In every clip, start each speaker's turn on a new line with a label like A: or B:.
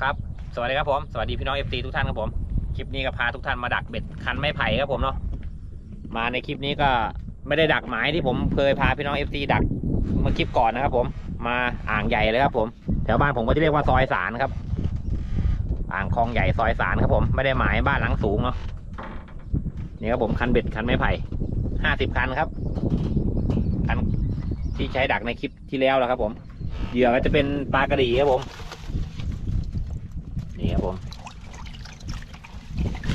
A: ครับ สวัสดีครับผม สวัสดีพี่น้องเอฟซีทุกท่านครับผม คลิปนี้ก็พาทุกท่านมาดักเบ็ดคันไม้ไผ่ครับผมเนาะ มาในคลิปนี้ก็ไม่ได้ดักหมายที่ผมเคยพาพี่น้องเอฟซีดักมื่อคลิปก่อนนะครับผม มาอ่างใหญ่เลยครับผม แถวบ้านผมก็จะเรียกว่าซอยสารครับ อ่างคลองใหญ่ซอยสารครับผม ไม่ได้หมายบ้านหลังสูงเนาะ นี่ครับผมคันเบ็ดคันไม้ไผ่ห้าสิบคันครับ คันที่ใช้ดักในคลิปที่แล้วแล้วครับผม เหยื่อก็จะเป็นปลากระดี่ครับผม นี่ครับผม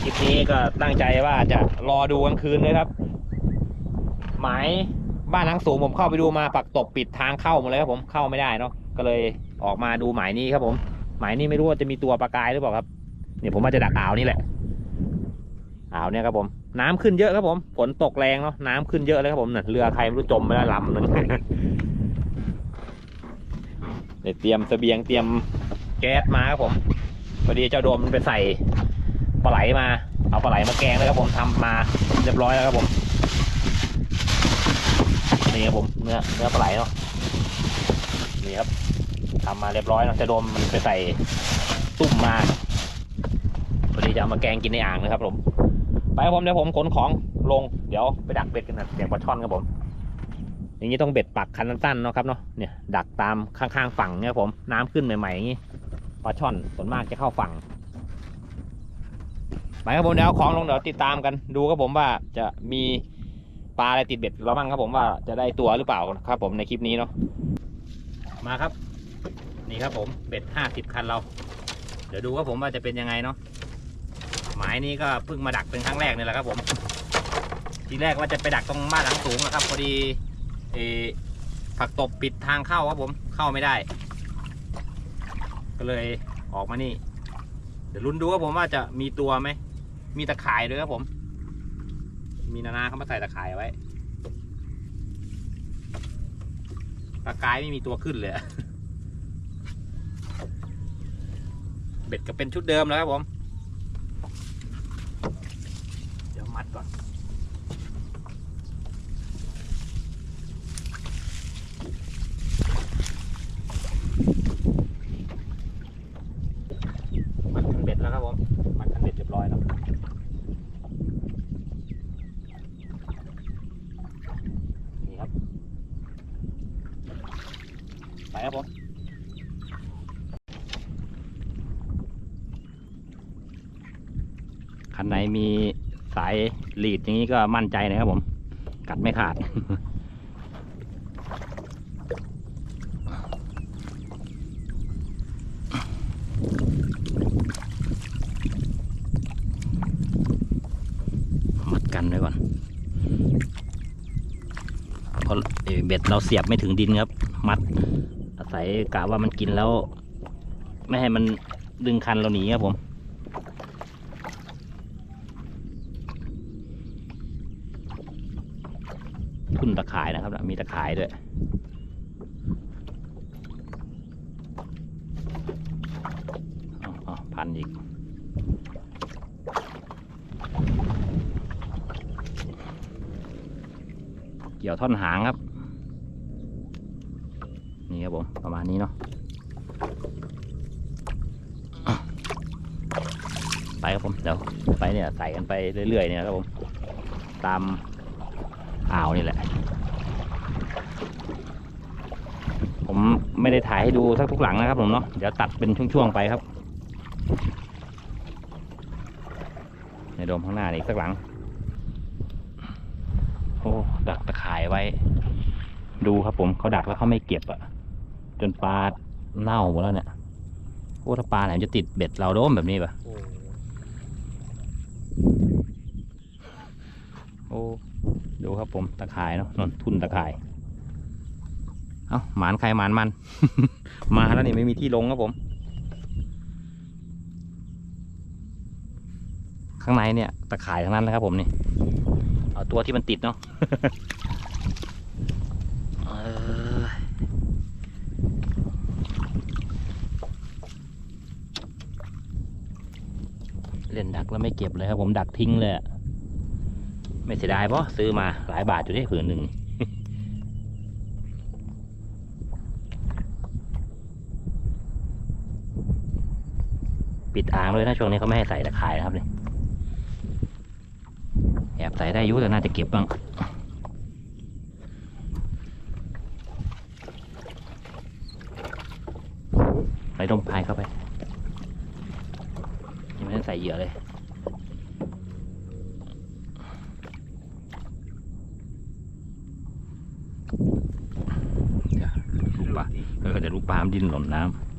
A: คลิปนี้ก็ตั้งใจว่าจะรอดูกลางคืนเลยครับ หมายบ้านหลังสูงผมเข้าไปดูมาปักตบปิดทางเข้าหมดเลยครับผมเข้าไม่ได้เนาะก็เลยออกมาดูหมายนี้ครับผม หมายนี้ไม่รู้ว่าจะมีตัวปลากายหรือเปล่าครับเนี่ยผมว่าจะดักอ่าวนี่แหละอ่าวเนี่ยครับผม น้ำขึ้นเยอะครับผมฝนตกแรงเนาะน้ำขึ้นเยอะเลยครับผมเนี่ยเรือใครไม่รู้จมไปแล้วลำหนึงเดี๋ยเตรียมเสบียงเตรียมแก๊สมาครับผม อดีเจ้าโดมมันไปใส่ปลาไหลมา เอาปลาไหลมาแกงเลยครับผมทำมาเรียบร้อยแล้วครับผมนี่ครับผมเนื้อเนื้อปลาไหลเนาะนี่ครับทำมาเรียบร้อยแล้วเจ้าโดมมันไปใส่ตุ่มมาพอดีจะเอามาแกงกินในอ่างนะครับผม ไปครับผมเดี๋ยวผมขนของลงเดี๋ยวไปดักเบ็ดกันนะเสียงปลาช่อนครับผม อย่างนี้ต้องเบ็ดปักคันสั้นๆเนาะครับเนาะเนี่ยดักตามข้างๆฝั่งเนี่ยครับผมน้ำขึ้นใหม่ๆอย่างนี้ ปลาช่อนส่วนมากจะเข้าฝั่งไปครับผมเดี๋ยวเอาของลงเดี๋ยวติดตามกันดูครับผมว่าจะมีปลาอะไรติดเบ็ดเราบ้างครับผมว่าจะได้ตัวหรือเปล่าครับ ผมในคลิปนี้เนาะมาครับ นี่ครับผมเบ็ดห้าสิบคันเรา เดี๋ยวดูครับผมว่าจะเป็นยังไงเนาะหมายนี้ก็เพิ่งมาดักเป็นครั้งแรกนี่แหละครับผม ทีแรกว่าจะไปดักตรงบ้านหลังสูงนะครับ พอดีเออผักตบปิดทางเข้าครับผมเข้าไม่ได้ ก็เลยออกมานี่ เดี๋ยวลุ้นดูว่าผมว่าจะมีตัวไหม มีตะข่ายด้วยครับผม มีนานาเขามาใส่ตะข่ายไว้ปลากายไม่มีตัวขึ้นเลย เบ็ดก็เป็นชุดเดิมแล้วครับผม เดี๋ยวมัดก่อน มัดคันเบ็ดแล้วครับผม มัดคันเบ็ดเรียบร้อยแล้ว นี่ครับ ไปครับผม คันไหนมีส ลีดอย่างนี้ก็มั่นใจนะครับผม กัดไม่ขาด มัดกันไว้ก่อนเพราะเบ็ดเราเสียบไม่ถึงดินครับ มัด อาศัยกะว่ามันกินแล้ว ไม่ให้มันดึงคันเราหนีครับผม ทุ่นตะข่ายนะครับนะมีตะข่ายด้วยอาเอพันอีกเกี่ยวท่อนหางครับ นี่ครับผมประมาณนี้เนาะอะไปครับผมเดี๋ยวไปเนี่ยใส่กันไปเรื่อยๆเนี่ยครับผมตามอ่าวนี่แหละ ผม ไม่ได้ถ่ายให้ดูสักทุกหลังนะครับผมเนาะเดี๋ยวตัดเป็นช่วงๆไปครับในโดมข้างหน้านี่อีกสักหลังโอ้ดักตะข่ายไว้ ดูครับผมเขาดักแล้วเขาไม่เก็บอะจนปลาเน่าหมดแล้วเนี่ยโอ้ถ้าปลาไหนจะติดเบ็ดเราโดมแบบนี้ปะโอ้ดูครับผมตะข่ายเนาะนนทุนตะข่าย เอาหมานใครหมานมัน มาแล้วนี่ไม่มีที่ลงครับผม ข้างในเนี่ยตะข่ายทั้งนั้นเลยครับผมนี่ เอาตัวที่มันติดเนาะเล่นดักแล้วไม่เก็บเลยครับผมดักทิ้งเลย ไม่เสียดายเพราะซื้อมาหลายบาทอยู่ที่ผืนหนึ่ง น ปิดอ่างเลยนะช่วงนี้เขาไม่ให้ใส่ตะข่ายนะครับนี่แอบใส่ได้ยุ่แต่น่าจะเก็บบ้างใส่ลมพายเข้าไปยังไม่ได้ใส่เหยื่อเลยเดี๋ยวลูกปลาเออเดี๋ยวลูกปลามดิ้นหล่นน้ำ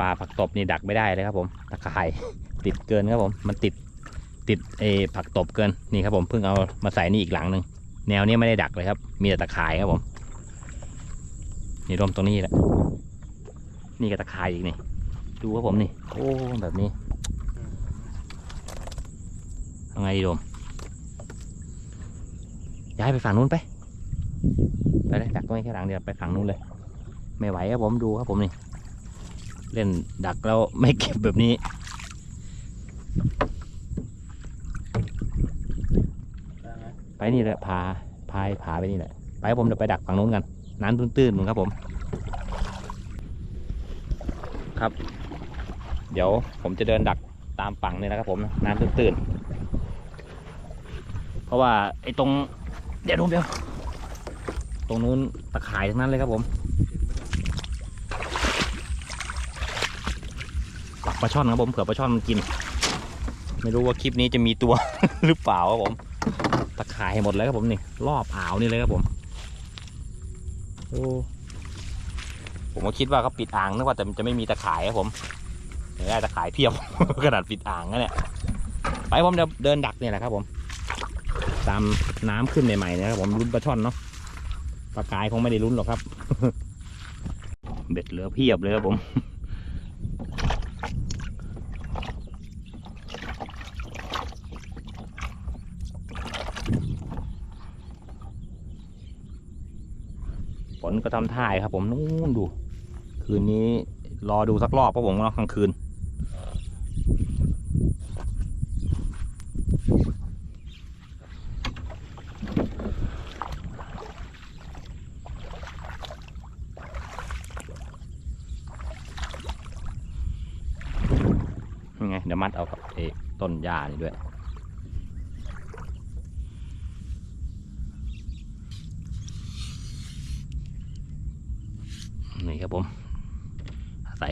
A: ปลาผักตบนี่ดักไม่ได้เลยครับผมตะข่ายติดเกินครับผมมันติดติดเอผักตบเกินนี่ครับผมเพิ่งเอามาใส่นี่อีกหลังหนึ่งแนวนี้ไม่ได้ดักเลยครับ มีแต่ตะข่ายครับผม นี่ร่มตรงนี้แหละนี่ก็ตะข่ายอีกนี่ดูครับผมนี่โอ้แบบนี้ทำไงดีโดมย้ายไปฝั่งนู้นไปไปเลยดักตรงนี้แค่หลังเดียวไปฝั่งนู้นเลย ไม่ไหวครับผมดูครับผมนี่ เล่นดักแล้วไม่เก็บแบบนี้ ไปนี่แหละพาพายผาไปนี่แหละ ไปผมเดี๋ยวไปดักฝั่งนู้นกัน น้ำตื้นๆมึงครับผม ครับ เดี๋ยวผมจะเดินดักตามฝั่งนี่นะครับผม น้ำตื้นๆ เพราะว่าไอ้ตรง เดี๋ยวดูเดี๋ยว ตรงนู้นตะข่ายทั้งนั้นเลยครับผม ปลาช่อนครับผมเผื่อปลาช่อนมันกิน ไม่รู้ว่าคลิปนี้จะมีตัว หรือเปล่าครับผมตะข่ายหมดเลยครับผมนี่รอบอ่าวนี่เลยครับผมโอ้ผมก็คิดว่าเขาปิดอ่างนึกว่าแต่จะไม่มีตะข่ายครับผมแต่ได้ตะข่ายเพียบ ขนาดปิดอ่างนะเนี่ยไปผมจะเดินดักเนี่ยแหละครับ ผม ตามน้ำขึ้นใหม่ๆนะครับผมลุ้นปลาช่อนเนาะปลากายคงไม่ได้ลุ้นหรอกครับ เบ็ดเหลือเพียบเลยครับผม ฝนก็ทำท่ายครับผมนู่นดู คืนนี้รอดูสักรอบเพราะผมเนากลางคืน ยังไงเดี๋ยวมัดเอากับเอต้นหญ้านี่ด้วย นี่ครับผมใส่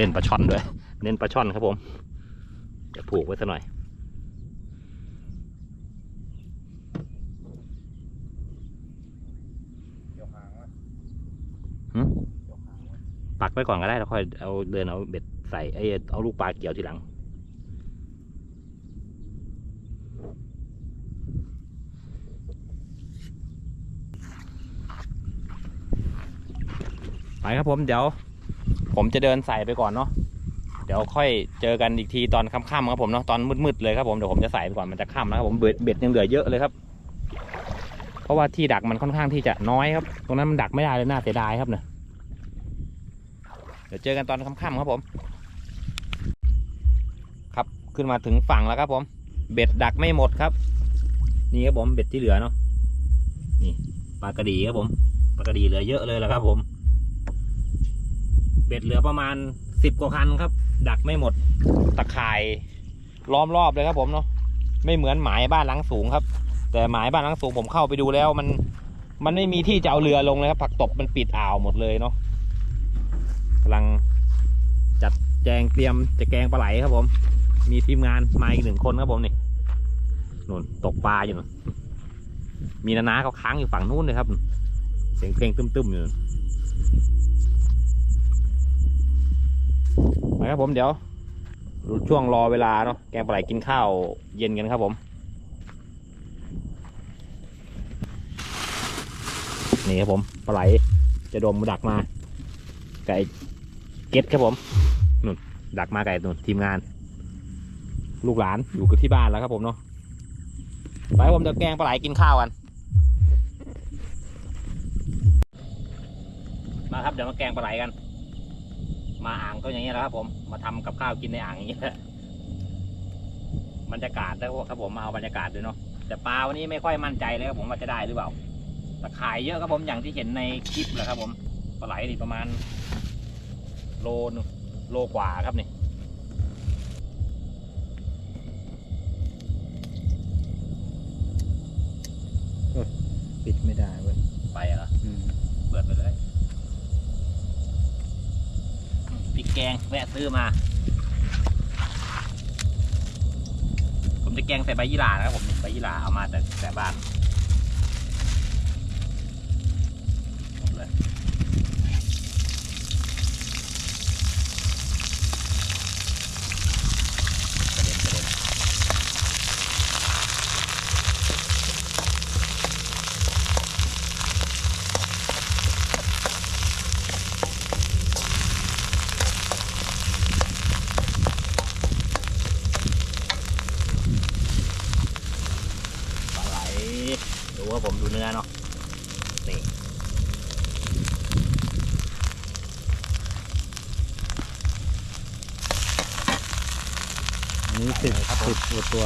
A: เล่นปลาช่อนด้วยเล่นปลาช่อนครับผมเดี๋ยวผูกไว้สัหน่อย ปักไว้ก่อนก็ได้แล้วค่อยเอาเดินเอาเบ็ดใส่ไอ้ยเอาลูกปลาเกี่ยวทีหลัง ไปครับผมเดี๋ยว ผมจะเดินใส่ไปก่อนเนาะเดี๋ยวค่อยเจอกันอีกทีตอนค่ำๆครับผมเนาะตอนมืดๆเลยครับผมเดี๋ยวผมจะใส่ไปก่อนมันจะค่ำนะครับผมเบ็ดเบ็ดยังเหลือเยอะเลยครับ เพราะว่าที่ดักมันค่อนข้างที่จะน้อยครับ ตรงนั้นมันดักไม่ได้เลยน่าเสียดายครับเนี่ยเดี๋ยวเจอกันตอนค่ำๆครับผม ครับขึ้นมาถึงฝั่งแล้วครับผม เบ็ดดักไม่หมดครับ นี่ครับผมเบ็ดที่เหลือเนาะนี่ปลากระดีครับผมปลากระดีเหลือเยอะเลยแหละครับผม เบ็ดเหลือประมาณสิบกว่าคันครับ ดักไม่หมดตะข่ายล้อมรอบเลยครับผมเนาะไม่เหมือนหมายบ้านหลังสูงครับ แต่หมายบ้านหลังสูงผมเข้าไปดูแล้วมันมันไม่มีที่จะเอาเรือลงเลยครับผักตบมันปิดอ่าวหมดเลยเนาะกำลังจัดแจงเตรียมจะแกงปลาไหลครับผม มีทีมงานมาอีกหนึ่งคนครับผมนี่นู่นตกปลาอยู่นู่นมีนานาเขาค้างอยู่ฝั่งนู้นเลยครับ เสียงเพลงตึ้มๆอยู่ ไปครับผมเดี๋ยวช่วงรอเวลาเนาะแกงปลาไหลกินข้าวเย็นกันครับผมนี่ครับผมปลาไหลจะดมดักมา ไก่เก็ตครับผมนุ่นดักมาไก่นุ่นทีมงาน ลูกหลานอยู่กับที่บ้านแล้วครับผมเนาะไปครับผมเดี๋ยวแกงปลาไหลกินข้าวกันมาครับเดี๋ยวมาแกงปลาไหลกัน มาอ่างก็อย่างนี้ยแหละครับ ผมมาทำกับข้าวกินในอ่างอย่างนี้แหละบรรยากาศแล้วครับผมมาเอาบรรยากาศด้วยเนาะแต่ปลาวันนี้ไม่ค่อยมั่นใจเลยครับผมว่าจะได้หรือเปล่าตะขายเยอะครับผมอย่างที่เห็นในคลิปแหละครับ ผมปลาไหลนี่ประมาณ โลโลกว่าครับนี่
B: ปิดไม่ได้เว้ย
A: ไปเหรอ
B: อืม
A: เปิดไปเลยอืมพริก แวะซื้อมา ผมจะแกงใส่ใบยี่หร่านะครับผมใบยี่หร่าเอามาแต่แต่บ้านหมดเลยกระเด็นกระเด็นปลาไหลดูว่าผมดูเนื้อเนาะนี่
B: อันนี้สิบสิบตัวตัว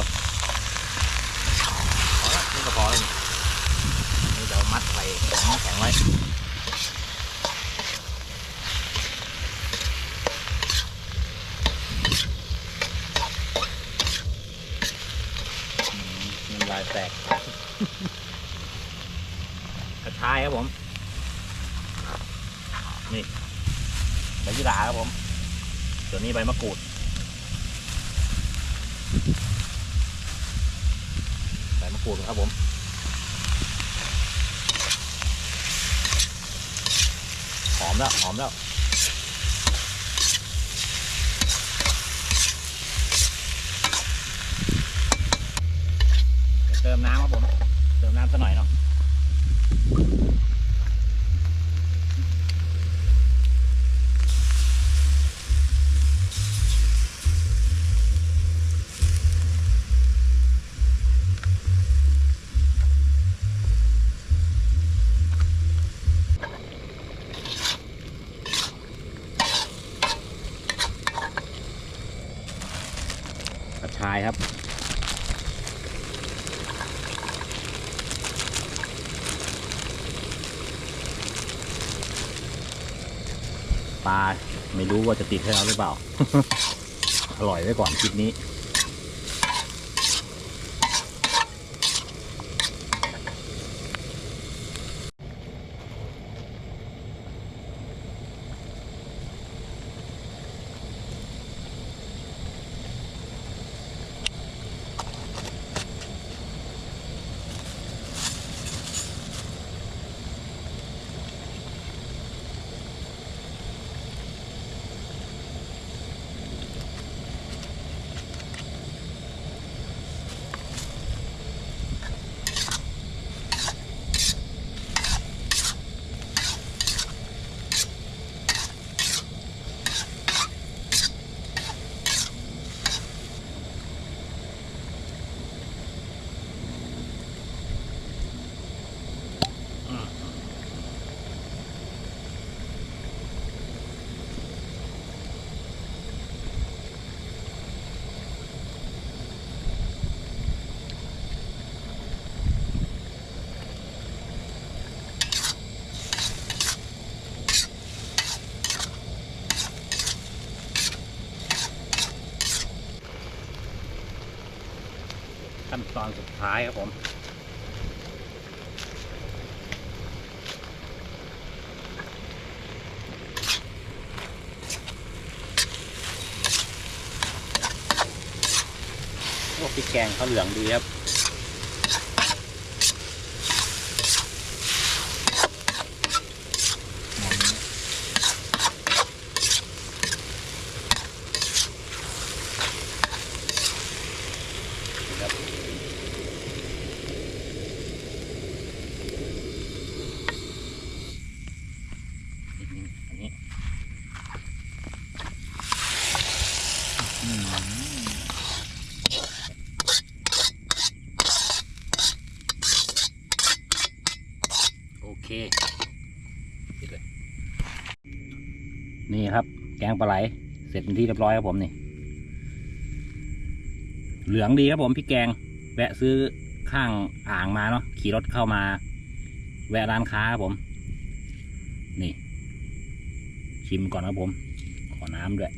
A: พอละนี่ก็พอแล้วนี่นี่เดี๋ยวมัดใส่แข็งไว้
B: น้ำลายแตก
A: กระชายครับผม นี่ใบยี่หร่าครับผม ส่วนนี้ ใบมะกรูด ใบมะกรูดครับผม หอมแล้ว หอมแล้ว เติมน้ำครับผม เติมน้ำสักหน่อยเนาะ กระชายครับ ปลาไม่รู้ ว่าจะติดให้เราหรือเปล่า อร่อยไว้ก่อนคลิปนี้ ท้ายครับผม พวกพริกแกงเขาเหลืองดีครับนิดนึงอันนี้ โอเคปิดเลย นี่ครับ แกง ปลาไหล เสร็จเป็นที่เรียบร้อยครับผมนี่ เหลืองดีครับผมพริกแกง แวะซื้อข้างอ่างมาเนาะ ขี่รถเข้ามา แวะร้านค้าครับผม นี่ ชิมก่อนครับผม ขอน้ำด้วย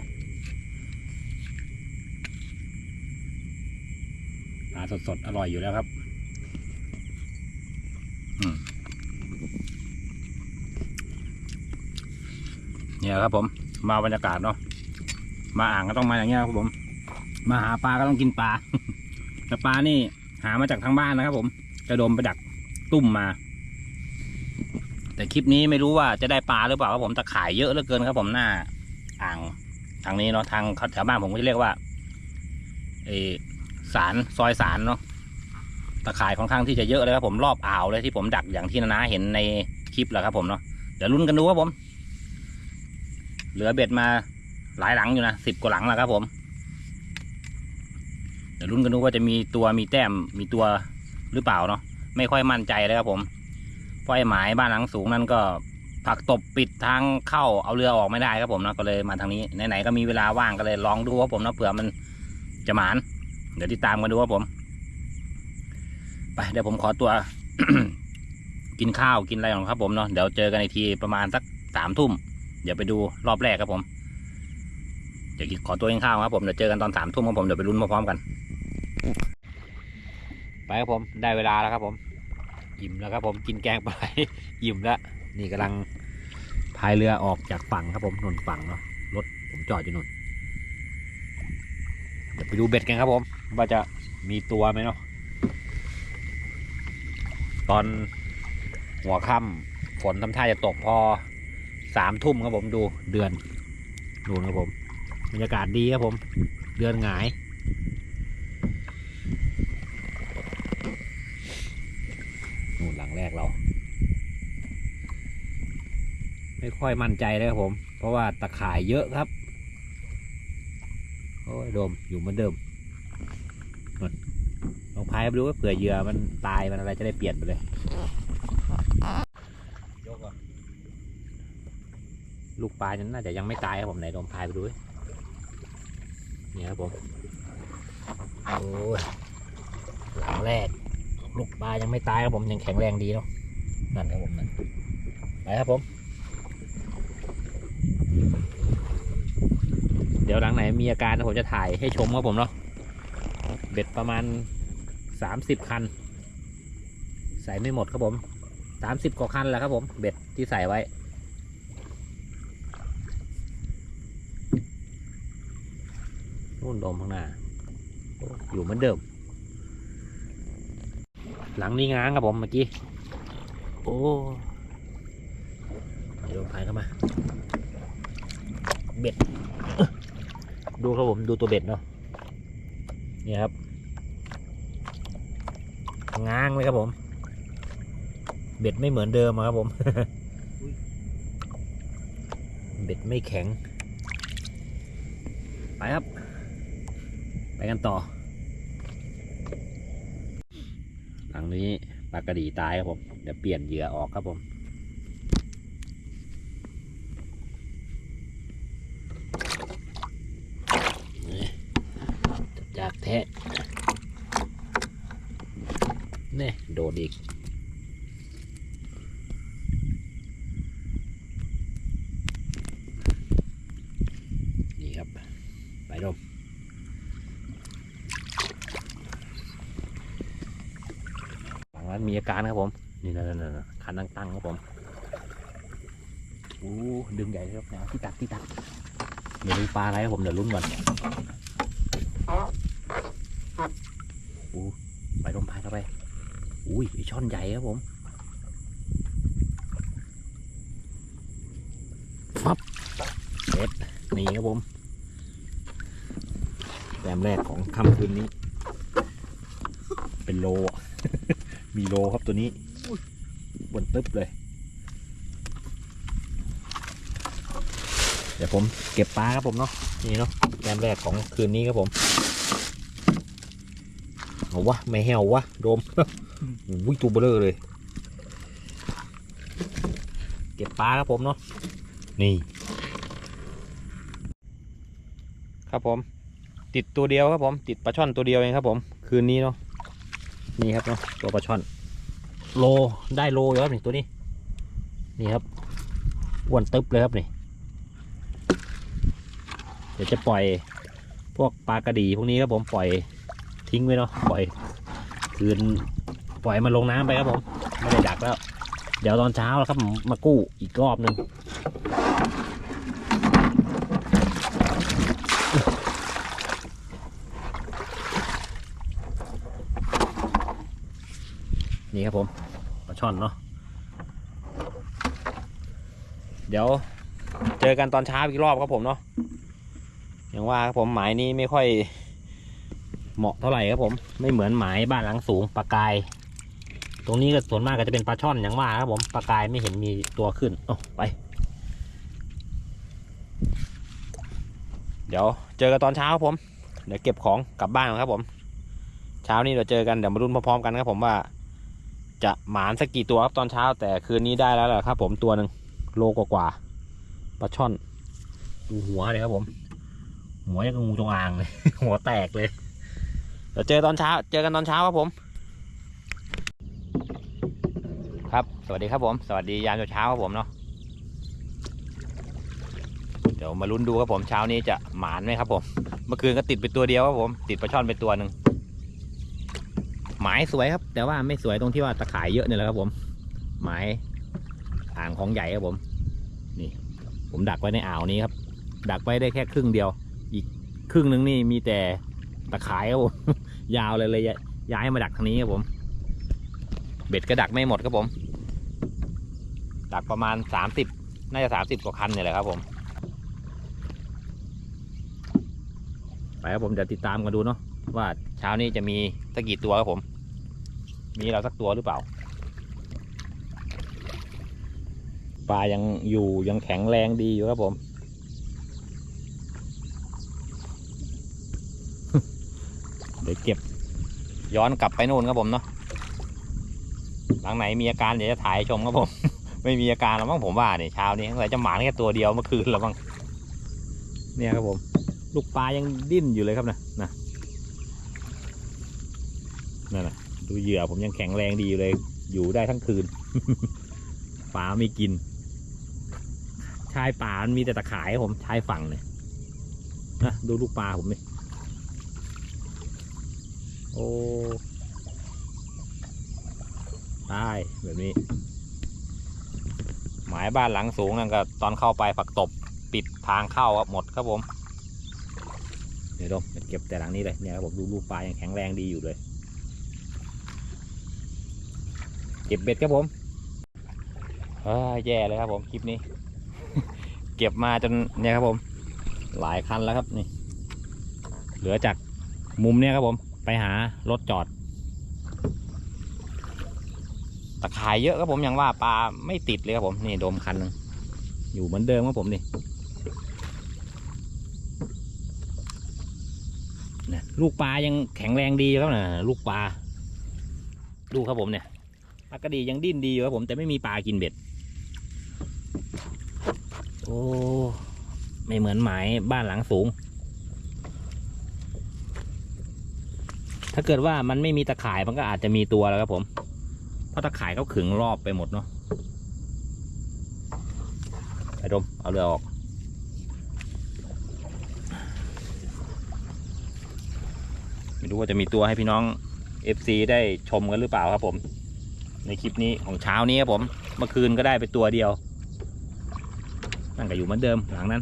A: ปลาสดๆ อร่อยอยู่แล้วครับเนี่ยครับผม มาบรรยากาศเนาะมาอ่างก็ต้องมาอย่างเงี้ยครับผม มาหาปลาก็ต้องกินปลาแต่ปลานี่หามาจากทางบ้านนะครับ ผมกระดมไปดักตุ่มมา แต่คลิปนี้ไม่รู้ว่าจะได้ปลาหรือเปล่าครับผมตะข่ายเยอะเหลือเกินครับ ผมหน้า อ่างทางนี้เนาะทางแถวบ้านผมก็จะเรียกว่าเอสารซอยสารเนาะตะข่ายค่อนข้างที่จะเยอะเลยครับผมรอบอ่าวเลยที่ผมดักอย่างที่นานาเห็นในคลิปแหละครับผมเนาะเดี๋ยวลุ้นกันดูครับผม เหลือเบ็ดมาหลายหลังอยู่นะสิบกว่าหลังแล้วครับผม เดี๋ยวลุ้นกันดูว่าจะมีตัวมีแต้มมีตัวหรือเปล่าเนาะไม่ค่อยมั่นใจเลยครับผมเพราะไอ้หมายบ้านหลังสูงนั่นก็ผักตบปิดทางเข้าเอาเรือออกไม่ได้ครับผมเนาะก็เลยมาทางนี้ไหนๆก็มีเวลาว่างก็เลยลองดูครับผมเนาะเผื่อมันจะหมาน เดี๋ยวติดตามกันดูครับผม ไปเดี๋ยวผมขอตัว กินข้าวกินอะไรก่อนครับผมเนาะเดี๋ยวเจอกันอีกทีประมาณสักสามทุ่ม เดี๋ยวไปดูรอบแรกครับผมเดี๋ยวขอตัวกินข้าวครับผมเดี๋ยวเจอกันตอนสามทุ่มครับผมเดี๋ยวไปลุ้นพร้อมๆกัน ไปครับผมได้เวลาแล้วครับผมอิ่มแล้วครับผมกินแกงปลาอิ่มแล้วนี่กำลังพายเรือออกจากฝั่งครับผมนนฝั่งเนาะรถผมจอดอยู่นนเดี๋ยวไปดูเบ็ดกันครับผม ว่าจะมีตัวไหมเนาะตอนหัวค่ำฝนทำท่าจะตกพอ สามทุ่มครับผมดูเดือนดูนครับผมบรรยากาศดีครับผม เดือนหงายนู่นหลังแรกเรา ไม่ค่อยมั่นใจเลยครับผม เพราะว่าตะข่ายเยอะครับโอ้ยโดมอยู่เหมือนเดิมลองพายไปดูว่าเผื่อเหยื่อมันตายมันอะไรจะได้เปลี่ยนไปเลยกอะ ลูกปลานั้นน่าจะยังไม่ตายครับผมไหนลองพายไปดูเนี่ยครับผมโอ้ยหลังแรก ลูกปลายังไม่ตายครับผมยังแข็งแรงดีเนาะนั่นครับผมนั่นไปครับผม เดี๋ยวหลังไหนมีอาการผมจะถ่ายให้ชมครับผมเนาะเบ็ดประมาณสามสิบคัน ใส่ไม่หมดครับผมสามสิบกว่าคันแหล้วครับผม เบ็ดที่ใส่ไว้ นู่นโดมข้างหน้า อยู่เหมือนเดิม หลังนี้ง้างครับผมเมื่อกี้ โอ้เดี๋ยวพายเข้ามา เบ็ด ดูครับผมดูตัวเบ็ดเนาะ นี่ครับ ง้างเลยครับผม เบ็ดไม่เหมือนเดิมครับผม เบ็ดไม่แข็ง ไปครับ ไปกันต่อ หลังนี้ปลากระดีตายครับผม เดี๋ยวเปลี่ยนเหยื่อออกครับผมจากแทะนี่โดดอีก นี่ครับ ไปดม ฝั่งนั้นมีอาการครับผม นี่นั่นๆๆคันตั้งๆครับผมโอ้ดึงใหญ่เลยครับแนวที่ตักที่ตักเดี๋ยวดู ปลาอะไรครับผมเดี๋ยวลุ้นก่อนโอ้ไปลมพายเข้าไป อุ้ยไอ้ช่อนใหญ่ครับผมฟับเด็ดนี่ครับผมแต้มแรกของค่ำคืนนี้ เป็นโลอะมีโลครับตัวนี้บนตึ๊บเลย เดี๋ยวผมเก็บปลาครับผมเนาะนี่เนาะแกมแรกของคืนนี้ครับผมเอาวะไม่แหววะโดมวิ่งตัวเบลอเลย เก็บปลาครับผมเนาะนี่ ครับผมติดติดตัวเดียวครับผม ติดปลาช่อนตัวเดียวเองครับผม คืนนี้เนาะนี่ครับเนาะตัวปลาช่อน โลได้โลอยู่ครับนี่ตัวนี้ นี่ครับอ้วนตึ๊บเลยครับนี่ เดี๋ยวจะปล่อยพวกปลากระดีพวกนี้ครับผมปล่อยทิ้งไว้เนาะปล่อยคืนปล่อยมันลงน้ำไปครับผมไม่ได้ดักแล้ว เดี๋ยวตอนเช้าแล้วครับผมมากู้อีกรอบหนึ่งนี่ครับผมปลาช่อนเนาะเดี๋ยวเจอกันตอนเช้าอีกรอบครับผมเนาะ อย่างว่าครับผมหมายนี้ไม่ค่อยเหมาะเท่าไหร่ครับผม ไม่เหมือนหมายบ้านหลังสูงปลากาย ตรงนี้ก็ส่วนมากก็จะเป็นปลาช่อนอย่างว่าครับผมปลากายไม่เห็นมีตัวขึ้นโอ้ไป เดี๋ยวเจอกันตอนเช้าครับผม เดี๋ยวเก็บของกลับบ้านก่อนครับผม เช้านี้เดี๋ยวเจอกันเดี๋ยวมารุ่นพร้อมๆกันครับผมว่า จะหมานสักกี่ตัวครับตอนเช้า แต่คืนนี้ได้แล้วแหละครับ ผมตัวหนึ่งโลกว่าๆปลาช่อนดูหัวเลยครับผม หัวยังกูจงอางเลย หัวแตกเลยเดี๋ยวเจอตอนเช้า เจอกันตอนเช้าครับผม ครับ สวัสดีครับผม สวัสดียามเช้าครับผมเนาะ เดี๋ยวมาลุ้นดูครับผมเช้านี้จะหมานไหมครับผม เมื่อคืนก็ติดไปตัวเดียวครับผม ติดปลาช่อนไปตัวหนึ่งหมายสวยครับ แต่ว่าไม่สวยตรงที่ว่าตะข่ายเยอะเนี่ยแหละครับผม หมายอ่างของใหญ่ครับผม นี่ ผมดักไว้ในอ่าวนี้ครับ ดักไว้ได้แค่ครึ่งเดียว รึ่งหนึงนี่มีแต่ตะขายครับผม ยาวเลยเลยย้ายมาดักทางนี้ครับผม เบ็ดก็ดักไม่หมดครับผม ดักประมาณสามสิบน่าจะสามสิบกว่าคันเนี่ยแหละครับผม ไปครับผมเดี๋ยวติดตามกันดูเนาะว่าเช้านี้จะมีสักกี่ตัวครับผม มีเราสักตัวหรือเปล่าปลายังอยู่ยังแข็งแรงดีอยู่ครับผม เดี๋ยวเก็บ ย้อนกลับไปนู่นครับผมเนาะหลังไหนมีอาการเดี๋ยวจะถ่ายชมครับผม ไม่มีอาการแล้วมั้งผมว่าเนี่ยเช้านี้อะไรจะหมานแค่ตัวเดียวเมื่อคืนแล้วมั้งเนี่ยครับผม ลูกปลายังดิ้นอยู่เลยครับนะนะนั่นนะดูเหยื่อผมยังแข็งแรงดีอยู่เลย อยู่ได้ทั้งคืนปลาไม่กิน ชายป่ามันมีแต่ตะข่ายครับผมชายฝั่งเนี่ยนะดูลูกปลาผมนี่โอ้ ได้ แบบนี้ หมายบ้านหลังสูงนั่นก็ตอนเข้าไปผักตบปิดทางเข้าครับหมดครับผมเดี๋ยวดมเก็บแต่หลังนี้เลยเนี่ยครับผมดูลูกปลายังแข็งแรงดีอยู่เลย เก็บเบ็ดครับผมเฮ้ยแย่เลยครับผมคลิปนี้ เก็บมาจนเนี่ยครับผม หลายคันแล้วครับนี่ เหลือจากมุมเนี่ยครับผม ไปหารถจอด ตะ ขายเยอะครับผมอย่างว่าปลาไม่ติดเลยครับผมนี่โดมคันหนึงอยู่เหมือนเดิมครับผมนี่นะลูกปลายังแข็งแรงดีอยู่ครับนะลูกปลาดูครับผมเนี่ยปลากระดียังดิ้นดีอยู่ครับผมแต่ไม่มีปลากินเบ็ด โอ้ไม่เหมือนหมายบ้านหลังสูง ถ้าเกิดว่ามันไม่มีตะข่ายมันก็อาจจะมีตัวแล้วครับผม ราะตะข่ายเขาขึงรอบไปหมดเนาะไปดมเอาเรือออก ไม่รู้ว่าจะมีตัวให้พี่น้อง FC ได้ชมกันหรือเปล่าครับผม ในคลิปนี้ของเช้านี้ครับผม เมื่อคืนก็ได้ไปตัวเดียว นั่นก็อยู่เหมือนเดิมหลังนั้น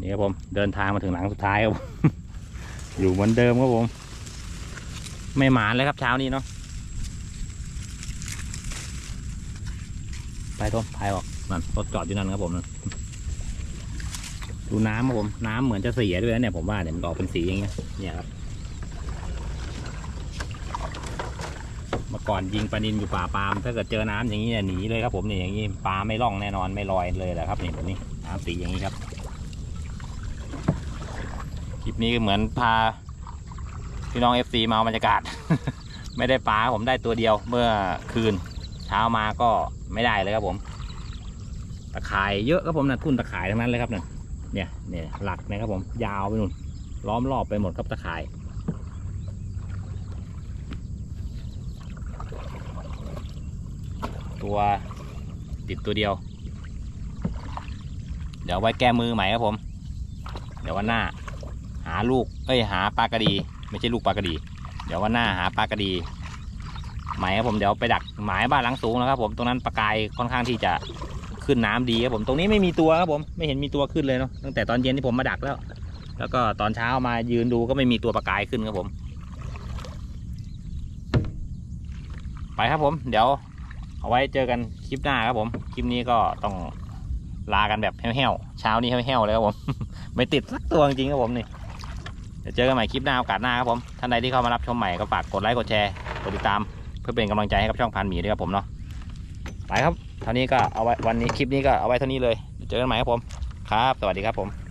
A: นี่ครับผมเดินทางมาถึงหลังสุดท้ายครับ อยู่เหมือนเดิมครับผม ไม่หมานเลยครับเช้านี้เนาะไปต้นพายออกนั่นรถจอดอยู่นั่นครับผมดูน้ำครับผมน้ำเหมือนจะเสียด้วยนะเนี่ยผมว่าเนี่ยมันออกเป็นสีอย่างเงี้ยเนี่ยครับเมื่อก่อนยิงปลานินอยู่ป่าปาล์มถ้าเกิดเจอน้ำอย่างนี้เนี่ยหนีเลยครับผมเนี่ยอย่างนี้ปลาไม่ล่องแน่นอนไม่ลอยเลยแหละครับนี่แบบนี้น้ำสีอย่างนี้ครับคลิปนี้ก็เหมือนพา พี่น้อง FC มาเอาบรรยากาศ ไม่ได้ปลาผมได้ตัวเดียวเมื่อคืนเช้ามาก็ไม่ได้เลยครับผม ตะข่ายเยอะครับผมนะทุ่นตะข่ายทั้งนั้นเลยครับนั่นเนี่ยเนี่ยหลักนะครับผมยาวไปนู่นล้อมรอบไปหมดครับตะข่ายตัวติดตัวเดียว เดี๋ยวไว้แก้มือใหม่ครับผม เดี๋ยววันหน้า หาลูก เอ้ยหาปลากระดี ไม่ใช่ลูกปลากระดี เดี๋ยววันหน้าหาปลากระดีหม่ครับผมเดี๋ยวไปดักหมายบ้านหลังสูงนะครับ ผมตรงนั้นปลากายค่อนข้างที่จะขึ้นน้ำดีครับผมตรงนี้ไม่มีตัวครับผมไม่เห็นมีตัวขึ้นเลยเนาะตั้งแต่ตอนเย็นที่ผมมาดักแล้ว แล้วก็ตอนเช้ามายืนดูก็ไม่มีตัวปลากายขึ้นครับผม ไปครับผม เดี๋ยวเอาไว้เจอกันคลิปหน้าครับผม คลิปนี้ก็ต้องลากันแบบแห้วๆเช้านี้แห้วๆเลยครับผม ไม่ติดสักตัวจริงครับผมนี่ ดี๋ยวเจอกันใหม่คลิปหน้าโอกาสหน้าครับผมท่านใดที่เข้ามารับชมใหม่ก็ฝากกดไลค์กดแชร์กดติดตาม เพื่อเป็นกำลังใจให้กับช่องพันหมีด้วยครับผมเนาะไปครับเท่านี้ก็เอาไว้วันนี้คลิปนี้ก็เอาไว้เท่านี้เลยเดี๋ยวเจอกันใหม่ครับผมครับ สวัสดีครับผม